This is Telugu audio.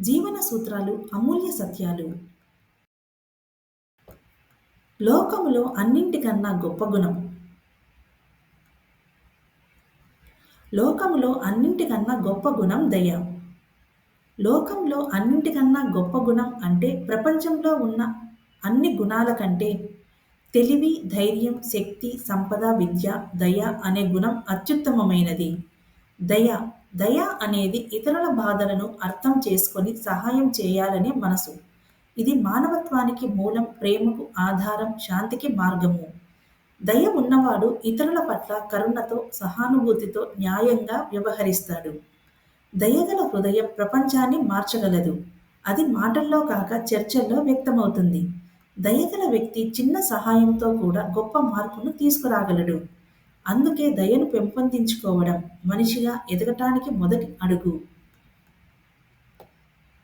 జీవన సూత్రాలు అమూల్య సత్యాలు. లోకములో అన్నింటికన్నా గొప్ప గుణం. లోకములో అన్నింటికన్నా గొప్ప గుణం దయ. లోకంలో అన్నింటికన్నా గొప్ప గుణం అంటే ప్రపంచంలో ఉన్న అన్ని గుణాల కంటే తెలివి ధైర్యం శక్తి సంపద విద్య దయ అనే గుణం అత్యుత్తమమైనది. దయ దయ అనేది ఇతరుల బాధలను అర్థం చేసుకొని సహాయం చేయాలనే మనసు. ఇది మానవత్వానికి మూలం ప్రేమకు ఆధారం శాంతికి మార్గము. దయ ఉన్నవాడు ఇతరుల పట్ల కరుణతో సహానుభూతితో న్యాయంగా వ్యవహరిస్తాడు. దయగల హృదయం ప్రపంచాన్ని మార్చగలదు. అది మాటల్లో కాక చర్చల్లో వ్యక్తమవుతుంది. దయగల వ్యక్తి చిన్న సహాయంతో కూడా గొప్ప మార్పును తీసుకురాగలడు. అందుకే దయను పెంపొందించుకోవడం మనిషిగా ఎదగటానికి మొదటి అడుగు.